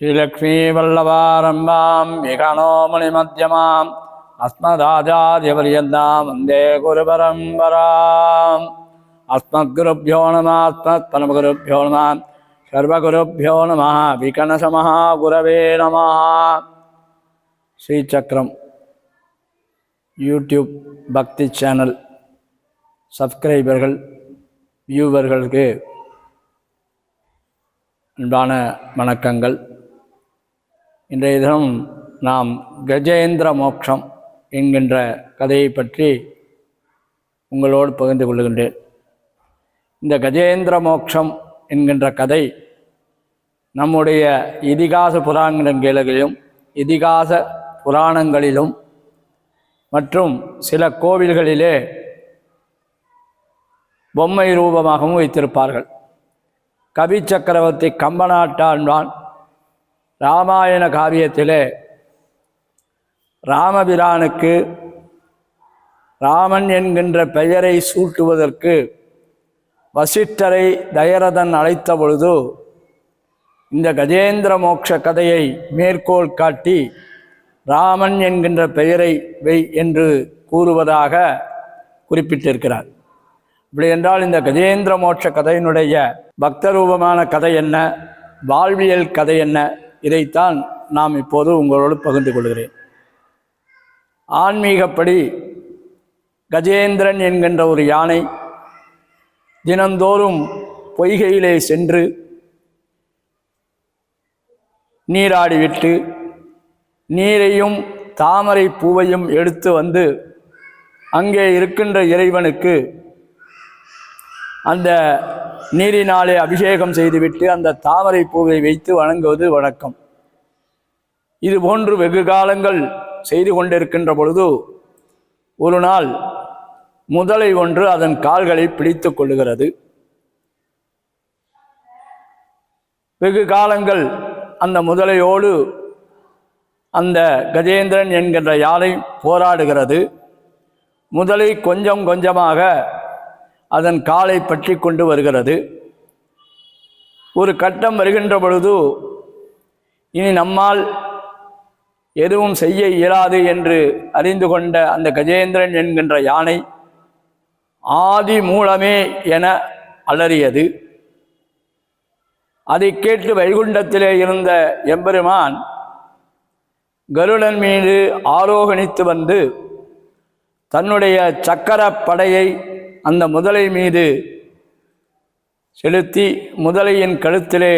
ஸ்ரீலக்ஷ்மீவல்லவாரம்பாம் விகணோமணி மத்தியமாம் அஸ்மதாச்சாரியபரியந்தாம் வந்தே குருபரம்பராம் அஸ்மத்குருப்போ நம அஸ்மத்தனகுருப்போ நம சர்வகுருப்போ நம விகணசமஹா குரவே நம ஸ்ரீசக்கரம் யூடியூப் பக்தி சேனல் சப்ஸ்கிரைபர்கள் வியூவர்களுக்கு அன்பான வணக்கங்கள் இன்றைய தினம் நாம் கஜேந்திர மோட்சம் என்கின்ற கதையை பற்றி உங்களோடு பகிர்ந்து கொள்கின்றேன் இந்த கஜேந்திர மோட்சம் என்கின்ற கதை நம்முடைய இதிகாச புராணங்களிலும் இதிகாச புராணங்களிலும் மற்றும் சில கோவில்களிலே பொம்மை ரூபமாகவும் வைத்திருப்பார்கள். கவி சக்கரவர்த்தி கம்பநாட்டாழ்வான் ராமாயண காவியத்திலே ராமபிரானுக்கு ராமன் என்கின்ற பெயரை சூட்டுவதற்கு வசிட்டரை தயரதன் அழைத்த பொழுது இந்த கஜேந்திர மோட்ச கதையை மேற்கோள் காட்டி ராமன் என்கின்ற பெயரை வை என்று கூறுவதாக குறிப்பிட்டிருக்கிறார். இப்படி என்றால் இந்த கஜேந்திர மோட்ச கதையினுடைய பக்தரூபமான கதை என்ன? வாழ்வியல் கதை என்ன? இதைத்தான் நாம் இப்போது உங்களோடு பகிர்ந்து கொள்கிறேன். ஆன்மீகப்படி கஜேந்திரன் என்கின்ற ஒரு யானை தினந்தோறும் பொய்கையிலே சென்று நீராடிவிட்டு நீரையும் தாமரை பூவையும் எடுத்து வந்து அங்கே இருக்கின்ற இறைவனுக்கு அந்த நீரினாலே அபிஷேகம் செய்துவிட்டு அந்த தாமரை பூவை வைத்து வணங்குவது வழக்கம் இது போன்று வெகு காலங்கள் செய்து கொண்டிருக்கின்ற பொழுது ஒரு நாள் முதலை ஒன்று அதன் கால்களை பிடித்து கொள்ளுகிறது. வெகு காலங்கள் அந்த முதலையோடு அந்த கஜேந்திரன் என்கின்ற யானை போராடுகிறது. முதலை கொஞ்சம் கொஞ்சமாக அதன் காலை பற்றி கொண்டு வருகிறது. ஒரு கட்டம் வருகின்ற பொழுது இனி நம்மால் எதுவும் செய்ய இயலாது என்று அறிந்து கொண்ட அந்த கஜேந்திரன் என்கின்ற யானை ஆதி மூலமே என அலறியது. அதை கேட்டு வைகுண்டத்திலே இருந்த எம்பெருமான் கருடன் மீது ஆரோகணித்து வந்து தன்னுடைய சக்கர படையை அந்த முதலை மீது செலுத்தி முதலையின் கழுத்திலே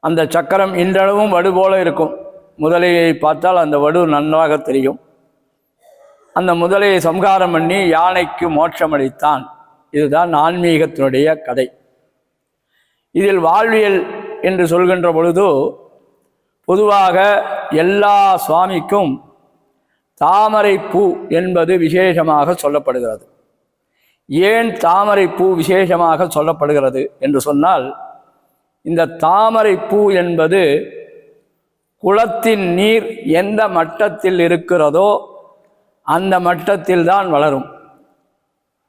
அந்த சக்கரம் இன்றளவும் வடு போல இருக்கும். முதலையை பார்த்தால் அந்த வடு நன்றாக தெரியும். அந்த முதலையை சம்ஹாரம் பண்ணி யானைக்கு மோட்சம் அளித்தான் இதுதான் ஆன்மீகத்தினுடைய கதை. இதில் வாழ்வியல் என்று சொல்கின்ற பொழுது பொதுவாக எல்லா சுவாமிக்கும் தாமரை பூ என்பது விசேஷமாக சொல்லப்படுகிறது. ஏன் தாமரை பூ விசேஷமாக சொல்லப்படுகிறது என்று சொன்னால் இந்த தாமரை பூ என்பது குளத்தின் நீர் எந்த மட்டத்தில் இருக்கிறதோ அந்த மட்டத்தில் தான் வளரும்.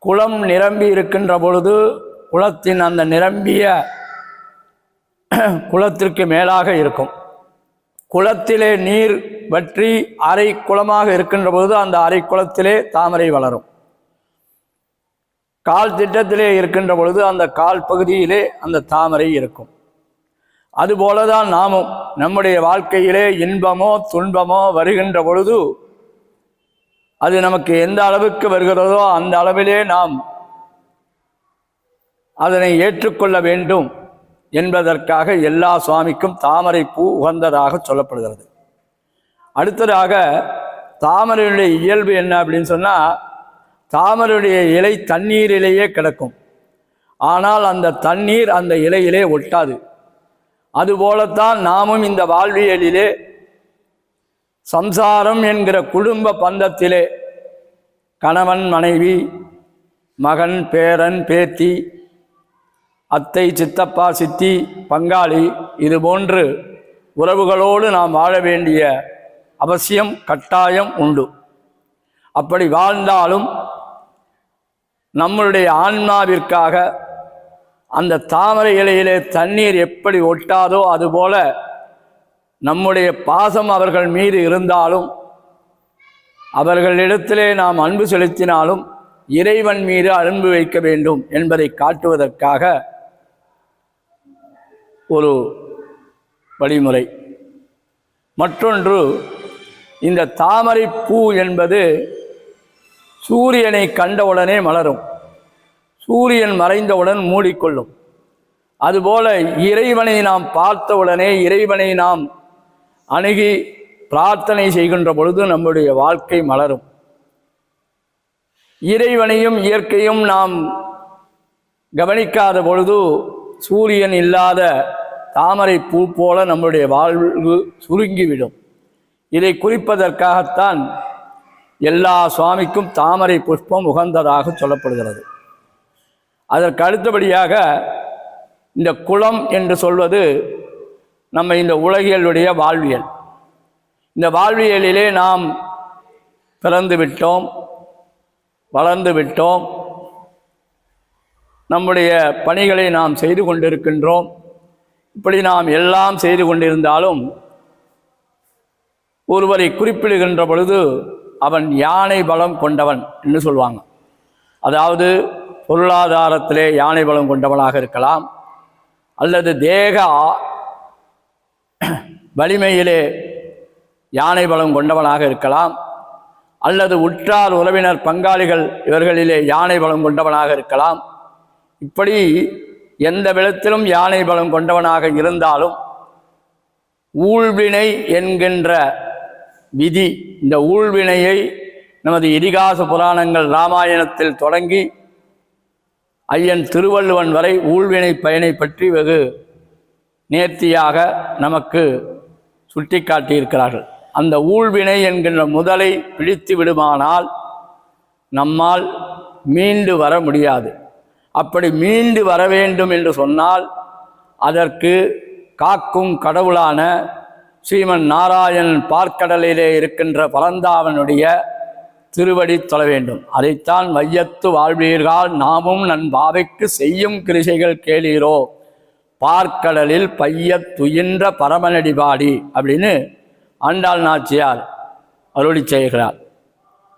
குளம் நிரம்பி இருக்கின்ற பொழுது குளத்தின் அந்த நிரம்பிய குளத்திற்கு மேலாக இருக்கும். குளத்திலே நீர் வற்றி அரை குளமாக இருக்கின்ற பொழுது அந்த அரை குளத்திலே தாமரை வளரும். கால் திட்டத்திலே இருக்கின்ற பொழுது அந்த கால் பகுதியிலே அந்த தாமரை இருக்கும். அதுபோலதான் நாமும் நம்முடைய வாழ்க்கையிலே இன்பமோ துன்பமோ வருகின்ற பொழுது அது நமக்கு எந்த அளவுக்கு வருகிறதோ அந்த அளவிலே நாம் அதனை ஏற்றுக்கொள்ள வேண்டும் என்பதற்காக எல்லா சுவாமிக்கும் தாமரை பூ உகந்ததாக சொல்லப்படுகிறது. அடுத்ததாக தாமரையுடைய இயல்பு என்ன அப்படின்னு சொன்னால் தாமரையுடைய இலை தண்ணீரிலேயே கிடக்கும். ஆனால் அந்த தண்ணீர் அந்த இலையிலே ஒட்டாது. அதுபோலத்தான் நாமும் இந்த வாழ்வியலிலே சம்சாரம் என்கிற குடும்ப பந்தத்திலே கணவன் மனைவி மகன் பேரன் பேத்தி அத்தை சித்தப்பா சித்தி பங்காளி இது போன்று உறவுகளோடு நாம் வாழ வேண்டிய அவசியம் கட்டாயம் உண்டு. அப்படி வாழ்ந்தாலும் நம்மளுடைய ஆன்மாவிற்காக அந்த தாமரை இலையிலே தண்ணீர் எப்படி ஒட்டாதோ அதுபோல நம்முடைய பாசம் அவர்கள் மீது இருந்தாலும் அவர்களிடத்திலே நாம் அன்பு செலுத்தினாலும் இறைவன் மீது அன்பு வைக்க வேண்டும் என்பதை காட்டுவதற்காக ஒரு வழிமுறை. மற்றொன்று இந்த தாமரை பூ என்பது சூரியனை கண்டவுடனே மலரும். சூரியன் மறைந்தவுடன் மூடிக்கொள்ளும். அதுபோல இறைவனை நாம் பார்த்தவுடனே இறைவனை நாம் அணுகி பிரார்த்தனை செய்கின்ற பொழுது நம்முடைய வாழ்க்கை மலரும். இறைவனையும் இயற்கையும் நாம் கவனிக்காத பொழுது சூரியன் இல்லாத தாமரை பூ போல நம்முடைய வாழ்வு சுருங்கிவிடும். இதை குறிப்பதற்காகத்தான் எல்லா சுவாமிக்கும் தாமரை புஷ்பம் உகந்ததாக சொல்லப்படுகிறது. அதற்கு அடுத்தபடியாக இந்த குளம் என்று சொல்வது நம்ம இந்த உலகியலுடைய வாழ்வியல். இந்த வாழ்வியலிலே நாம் பிறந்து விட்டோம் வளர்ந்து விட்டோம். நம்முடைய பணிகளை நாம் செய்து கொண்டிருக்கின்றோம். இப்படி நாம் எல்லாம் செய்து கொண்டிருந்தாலும் ஒருவரை குறிப்பிடுகின்ற பொழுது அவன் யானை பலம் கொண்டவன் என்று சொல்லுவாங்க அதாவது பொருளாதாரத்திலே யானை பலம் கொண்டவனாக இருக்கலாம் அல்லது தேக வலிமையிலே யானை பலம் கொண்டவனாக இருக்கலாம் அல்லது உற்றார் உறவினர் பங்காளிகள் இவர்களிலே யானை பலம் கொண்டவனாக இருக்கலாம். இப்படி எந்த விதத்திலும் யானை பலம் கொண்டவனாக இருந்தாலும் ஊழ்வினை என்கின்ற விதி. இந்த ஊழ்வினையை நமது இதிகாச புராணங்கள் ராமாயணத்தில் தொடங்கி ஐயன் திருவள்ளுவன் வரை ஊழ்வினை பயனை பற்றி வெகு நேர்த்தியாக நமக்கு சுட்டிக்காட்டியிருக்கிறார்கள். அந்த ஊழ்வினை என்கின்ற முதலை பிடித்து விடுமானால் நம்மால் மீண்டு வர முடியாது. அப்படி மீண்டு வர வேண்டும் என்று சொன்னால் அதற்கு காக்கும் கடவுளான ஸ்ரீமன் நாராயணன் பார்க்கடலிலே இருக்கின்ற பரந்தாவனுடைய திருவடி தொழ வேண்டும். அதைத்தான் வையத்து வாழ்வீர்கள் நாமும் நன் பாவைக்கு செய்யும் கிருஷைகள் கேளீரோ. பார்க்கடலில் பையத் துயின்ற பரமனடி பாடி அப்படின்னு ஆண்டாள் நாச்சியார் அருளி செய்கிறார்.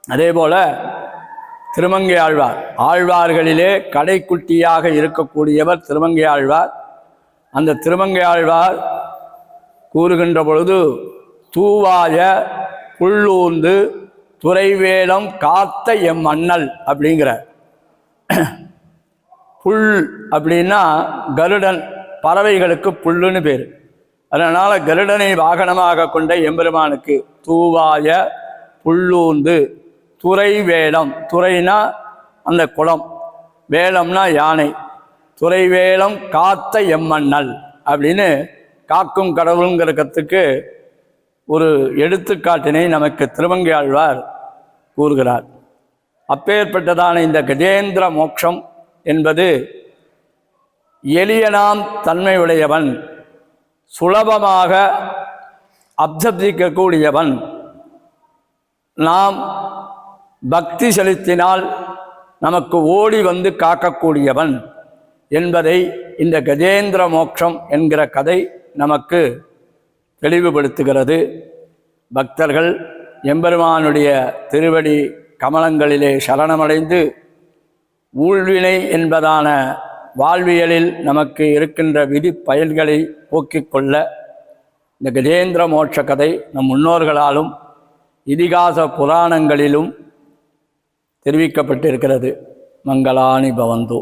அதே போல திருமங்கை ஆழ்வார் ஆழ்வார்களிலே கடைக்குட்டியாக இருக்கக்கூடியவர் திருமங்கை ஆழ்வார். அந்த திருமங்கை ஆழ்வார் கூறுகின்ற பொழுது தூவாய புல்லூர்ந்து துறைவேலம் காத்த எம் அண்ணல் அப்படிங்கிற. புல் அப்படின்னா கருடன் பறவைகளுக்கு புல்லுன்னு பேர். அதனால் கருடனை வாகனமாக கொண்ட எம்பெருமானுக்கு தூவாய புல்லூந்து துறை வேலம் துறைனா அந்த குளம் வேலம்னா யானை துறைவேலம் காத்த எம்மண்ணல் அப்படின்னு காக்கும் கடவுளுங்கிற கத்துக்கு ஒரு எடுத்துக்காட்டினை நமக்கு திருமங்கையாழ்வார் கூறுகிறார். அப்பேற்பட்டதான இந்த கஜேந்திர மோட்சம் என்பது எளியனாம் தன்மையுடையவன் சுலபமாக அப்சப்திக்கக்கூடியவன் நாம் பக்தி செலுத்தினால் நமக்கு ஓடி வந்து காக்கக்கூடியவன் என்பதை இந்த கஜேந்திர மோட்சம் என்கிற கதை நமக்கு தெளிவுபடுத்துகிறது. பக்தர்கள் எம்பெருமானுடைய திருவடி கமலங்களிலே சரணமடைந்து ஊழ்வினை என்பதான வாழ்வியலில் நமக்கு இருக்கின்ற விதி பயன்களை போக்கிக் கொள்ள இந்த கஜேந்திர மோட்ச கதை நம் முன்னோர்களாலும் இதிகாச புராணங்களிலும் தெரிவிக்கப்பட்டிருக்கிறது. மங்களானி பவந்தோ.